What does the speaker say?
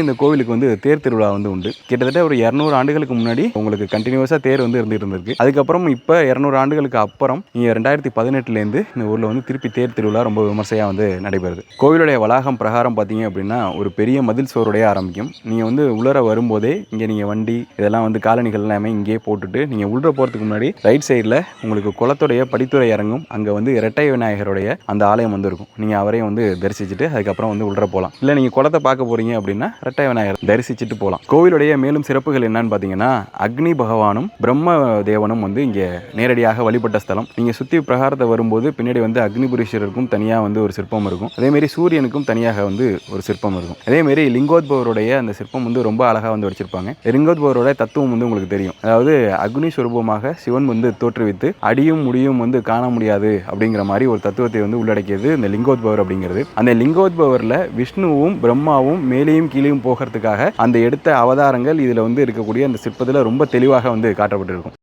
இந்த கோவிலுக்கு வந்து தேர் திருவிழா வந்து உண்டு. கிட்டத்தட்ட ஒரு இரநூறு ஆண்டுகளுக்கு முன்னாடி உங்களுக்கு கண்டினியூஸாக தேர் வந்து இருந்துட்டு இருந்திருக்கு. அதுக்கப்புறம் இப்போ இரநூறு ஆண்டுகளுக்கு அப்புறம் நீங்கள் ரெண்டாயிரத்தி பதினெட்டுலேருந்து இந்த ஊரில் வந்து திருப்பி தேர் திருவிழா ரொம்ப விமர்சையாக வந்து நடைபெறுது. கோவிலுடைய வளாகம் பிரகாரம் பார்த்தீங்க அப்படின்னா ஒரு பெரிய மதில் சோருடைய ஆரம்பிக்கும். நீங்கள் வந்து உள்ளர வரும்போதே இங்கே நீங்கள் வண்டி இதெல்லாம் வந்து காலணிகள் எல்லாமே இங்கேயே போட்டுட்டு நீங்கள் உள்ள போகிறதுக்கு முன்னாடி ரைட் சைடில் உங்களுக்கு குளத்துடைய படித்துறை இறங்கும் அங்கே வந்து இரட்டை விநாயகருடைய அந்த ஆலயம் வந்து இருக்கும். நீங்கள் அவரையும் வந்து தரிசிச்சுட்டு அதுக்கப்புறம் வந்து உள்ள போகலாம் இல்லை நீங்கள் குளத்தை பார்க்க போகிறீங்க அப்படின்னா இரட்டை விநாயகர் தரிசிச்சுட்டு போகலாம் கோவிலுடைய மேலும் சிறப்புகள் என்னன்னு பார்த்தீங்கன்னா அக்னி பகவானும் பிரம்ம தேவனும் வந்து இங்கே நேரடியாக வழிபட்ட ஸ்தலம். நீங்கள் சுற்றி பிரகாரத்தை வரும்போது பின்னாடி வந்து அக்னிபுரீஸ்வரருக்கும் தனியாக வந்து ஒரு சிற்பம் இருக்கும். அதேமாரி சூரியனுக்கும் தனியாக வந்து ஒரு சிற்பம் இருக்கும். அதேமாரி லிங்கோத்பவருடைய அந்த சிற்பம் வந்து ரொம்ப அழகாக வந்து வச்சிருப்பாங்க. லிங்கோத்பவரோட தத்துவம் வந்து உங்களுக்கு தெரியும். அதாவது அக்னி சுரூபமாக சிவன் வந்து தோற்றுவித்து அடியும் முடியும் வந்து காண முடியாது அப்படிங்கிற மாதிரி ஒரு தத்துவத்தை வந்து உள்ளடக்கியது இந்த லிங்கோத்பவர் அப்படிங்கிறது. அந்த லிங்கோத்பவரில் விஷ்ணுவும் பிரம்மாவும் மேலேயும் கீழேயும் போகிறதுக்காக அந்த எடுத்த அவதாரங்கள் இதில் வந்து இருக்கக்கூடிய அந்த சிற்பத்தில் ரொம்ப தெளிவாக வந்து காட்டப்பட்டிருக்கும்.